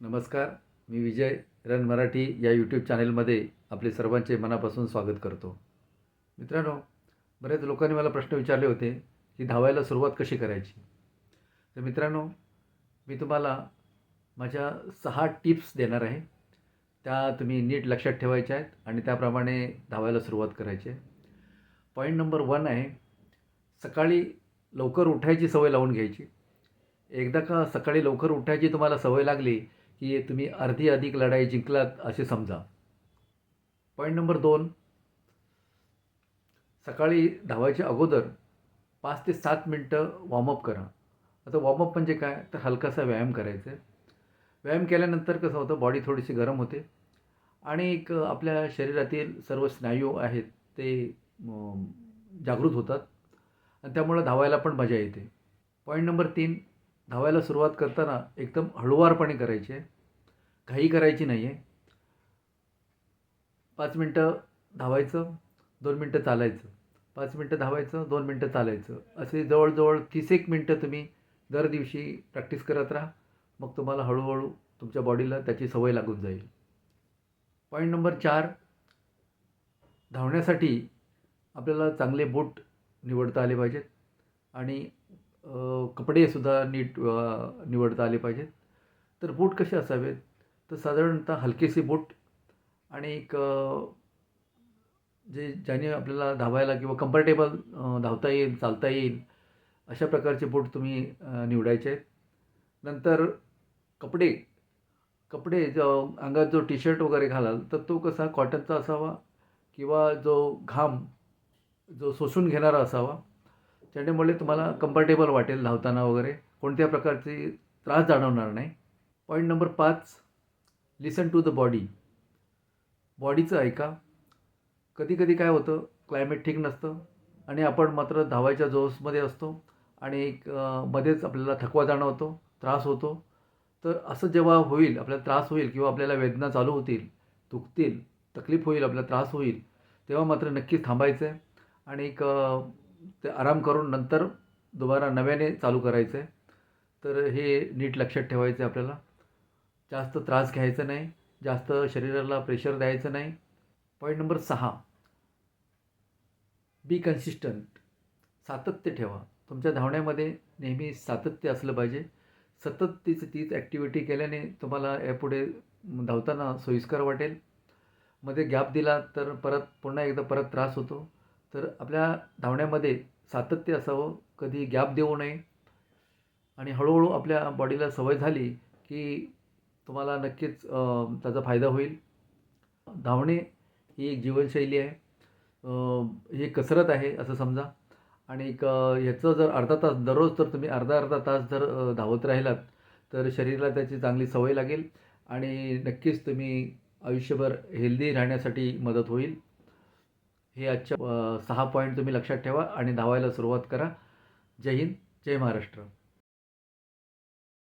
नमस्कार मी विजय रन मराठी या यूट्यूब चॅनेलमध्ये आपले सर्वांचे मनापासून स्वागत करतो. मित्रांनो बऱ्याच लोकांनी मला प्रश्न विचारले होते की धावायला सुरुवात कशी करायची? तर मित्रांनो मी तुम्हाला माझ्या सहा टिप्स देणार आहे. त्या तुम्ही नीट लक्षात ठेवायच्या आहेत आणि त्याप्रमाणे धावायला सुरुवात करायची आहे. पॉईंट नंबर वन आहे सकाळी लवकर उठायची सवय लावून घ्यायची. एकदा का सकाळी लवकर उठायची तुम्हाला सवय लागली की तुम्ही अर्धी अधिक लढाई जिंकलात असे समजा. पॉईंट नंबर दोन. सकाळी धावायच्या अगोदर पाच ते सात मिनटं वॉर्मअप करा. आता वॉर्मअप म्हणजे काय? तर हलकासा व्यायाम करायचा. आहे व्यायाम केल्यानंतर कसं होतं? बॉडी थोडीशी गरम होते. आणि एक आपल्या शरीरातील सर्व स्नायू आहेत ते जागृत होतात. आणि त्यामुळं धावायला पण मजा येते. पॉईंट नंबर तीन. धावायला सुरुवात करताना एकदम हळूवारपणे करायची. आहे घाई करायची नाही आहे पाच मिनटं धावायचं दोन मिनटं चालायचं. पाच मिनटं धावायचं दोन मिनटं चालायचं. असे जवळजवळ तीस एक मिनटं तुम्ही दर दिवशी प्रॅक्टिस करत राहा. मग तुम्हाला हळूहळू तुमच्या बॉडीला त्याची सवय लागून जाईल. पॉईंट नंबर चार धावण्यासाठी आपल्याला चांगले बूट निवडता आले पाहिजेत. आणि कपडेसुद्धा नीट निवडता आले पाहिजेत. तर बूट कसे असावेत? तर साधारणतः हलकेसे बूट आणि एक जे ज्याने आपल्याला धावायला किंवा कम्फर्टेबल धावता येईल चालता येईल अशा प्रकारचे बूट तुम्ही निवडायचे आहेत. नंतर कपडे कपडे जो अंगात जो टी शर्ट वगैरे घालाल तर तो कसा कॉटनचा असावा किंवा जो घाम जो सोसून घेणारा असावा त्याच्यामुळे तुम्हाला कम्फर्टेबल वाटेल धावताना वगैरे कोणत्या प्रकारचे त्रास जाणवणार नाही. पॉईंट नंबर पाच लिसन टू द बॉडी बॉडीचं ऐका. कधी कधी काय होतं क्लायमेट ठीक नसतं आणि आपण मात्र धावायच्या जोशमध्ये असतो आणि एक मध्येच आपल्याला थकवा जाणवतो त्रास होतो. तर असं जेव्हा होईल आपल्याला त्रास होईल किंवा आपल्याला वेदना चालू होतील दुखतील तकलीफ होईल आपल्याला त्रास होईल तेव्हा मात्र नक्कीच थांबायचं आहे आणि एक ते आराम करून नंतर दुबारा नव्याने चालू करायचं आहे तर हे नीट लक्षात ठेवायचं आहे आपल्याला. जास्त त्रास घ्यायचा नाही जास्त शरीराला प्रेशर द्यायचं नाही. पॉईंट नंबर सहा. बी कन्सिस्टंट सातत्य ठेवा. तुमच्या धावण्यामध्ये नेहमी सातत्य असलं पाहिजे. सतत तीच तीच ॲक्टिव्हिटी केल्याने तुम्हाला यापुढे धावताना सोयीस्कर वाटेल. मध्ये गॅप दिला तर परत पुन्हा एकदा परत त्रास होतो. तर आपल्या धावण्यामध्ये सातत्य असावं. कधी गॅप देऊ नये. आणि हळूहळू आपल्या बॉडीला सवय झाली की तुम्हाला नक्कीच त्याचा फायदा होईल. धावणे ही एक जीवनशैली आहे. ही कसरत आहे असं समजा. आणि एक ह्याचं जर अर्धा तास दररोज जर तुम्ही अर्धा अर्धा तास जर धावत राहिलात तर शरीराला त्याची चांगली सवय लागेल. आणि नक्कीच तुम्ही आयुष्यभर हेल्दी राहण्यासाठी मदत होईल. हे आजच्या सहा पॉईंट तुम्ही लक्षात ठेवा आणि धावायला सुरुवात करा. जय हिंद जय महाराष्ट्र.